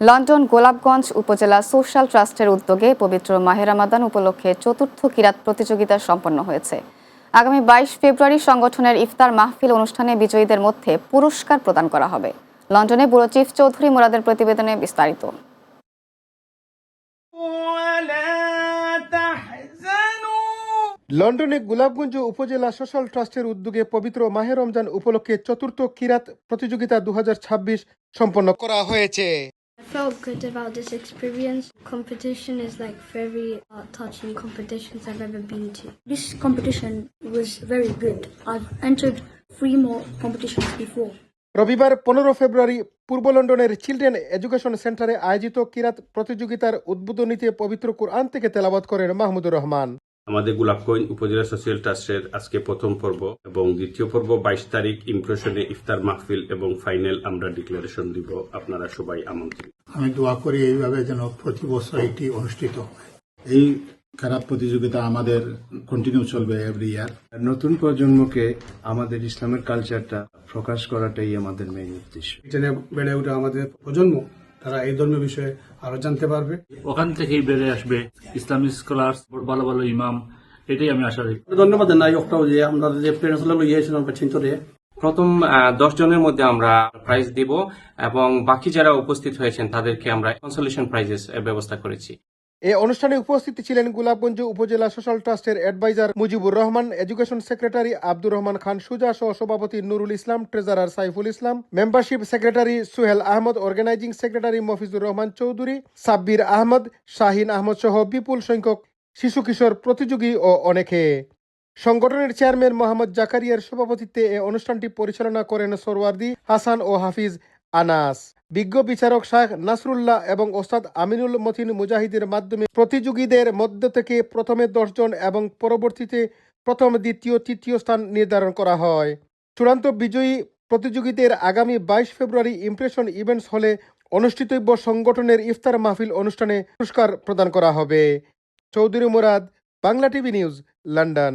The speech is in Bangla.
লন্ডন গোলাপগঞ্জ উপজেলা সোশ্যাল ট্রাস্টের উদ্যোগে পবিত্র মাহে রামাদান উপলক্ষে চতুর্থ কিরাত প্রতিযোগিতা সম্পন্ন হয়েছে। আগামী বাইশ ফেব্রুয়ারি সংগঠনের ইফতার মাহফিল অনুষ্ঠানে বিজয়ীদের মধ্যে পুরস্কার প্রদান করা হবে। লন্ডনে ব্যুরো চিফ চৌধুরী মুরাদের প্রতিবেদনে বিস্তারিত। লন্ডনে গোলাপগঞ্জ উপজেলা সোশ্যাল ট্রাস্টের উদ্যোগে পবিত্র মাহে রমজান উপলক্ষে চতুর্থ কিরাত প্রতিযোগিতা দু হাজার ছাব্বিশ সম্পন্ন করা হয়েছে। Felt good about this experience. Competition is like very uh, touching competitions I've ever been to. This competition was very good. I've entered three more competitions before. রবিবার পনেরো ফেব্রুয়ারি পূর্ব লন্ডনের চিলড্রেন এডুকেশন সেন্টারে আয়োজিত কিরাত প্রতিযোগিতার উদ্বোধনীতে পবিত্র কোরআন থেকে তেলাবাত করেন মাহমুদুর রহমান আমাদের গোলাপগঞ্জ উপজেলা সোশিয়াল ট্রাস্টের আজকে প্রথম পর্ব এবং দ্বিতীয় পর্ব বাইশ তারিখ ইমপ্রেশনে ইফতার মাহফিল এবং ফাইনাল আমরা ডিক্লারেশন দিব। আপনারা সবাই আমন্ত্রিত। আমি দোয়া করি এইভাবে যেন প্রতি বছর এটি অনুষ্ঠিত হয়। এই খারাপ প্রতিযোগিতা আমাদের কন্টিনিউ চলবে এভরি ইয়ার নতুন প্রজন্মকে আমাদের ইসলামের কালচারটা প্রকাশ করাটাই আমাদের মেইন উদ্দেশ্য। ব্রিটেনে বেড়ে ওঠা আমাদের প্রজন্ম তারা এই ধর্মীয় বিষয়ে আরও জানতে পারবে। ওখান থেকেই বেড়ে আসবে ইসলামিক স্কলার ভালো ভালো ইমাম এটাই আমি আশা রাখি। ধন্যবাদ নাই অক্টাও যে আমরা যে প্রেরণা ইয়েছিলাম চিন্তরে। প্রথম দশ জনের মধ্যে আমরা প্রাইজ দিব এবং বাকি যারা উপস্থিত হয়েছেন তাদেরকে আমরা কনসলেশন প্রাইজেস ব্যবস্থা করেছি। এ অনুষ্ঠানে উপস্থিত ছিলেন গোলাপগঞ্জ উপজেলা সোশ্যাল ট্রাস্টের adviser Mujibur Rahman, education secretary Abdur Rahman Khan Suja সহ সভাপতি Nurul Islam, treasurer Saiful Islam, membership secretary Suhel Ahmed, organising secretary Mofizur Rahman Chowdhury, Sabbir Ahmed, Shahin Ahmed সহ বিপুল সংখ্যক শিশু কিশোর প্রতিযোগী ও অনেকে। সংগঠনের চেয়ারম্যান মোহাম্মদ জাকারিয়ার সভাপতিত্বে এ অনুষ্ঠানটি পরিচালনা করেন সরওয়ার্দি হাসান ও হাফিজ আনাস। বিজ্ঞ বিচারক শাহ নাসরুল্লাহ এবং ওস্তাদ আমিনুল মতিন মুজাহিদের মাধ্যমে প্রতিযোগীদের মধ্য থেকে প্রথমে দশজন এবং পরবর্তীতে প্রথম, দ্বিতীয়, তৃতীয় স্থান নির্ধারণ করা হয়। চূড়ান্ত বিজয়ী প্রতিযোগীদের আগামী বাইশ ফেব্রুয়ারি ইমপ্রেশন ইভেন্টস হলে অনুষ্ঠিতব্য সংগঠনের ইফতার মাহফিল অনুষ্ঠানে পুরস্কার প্রদান করা হবে। Chowdhury Murad, Bangla TV news, London.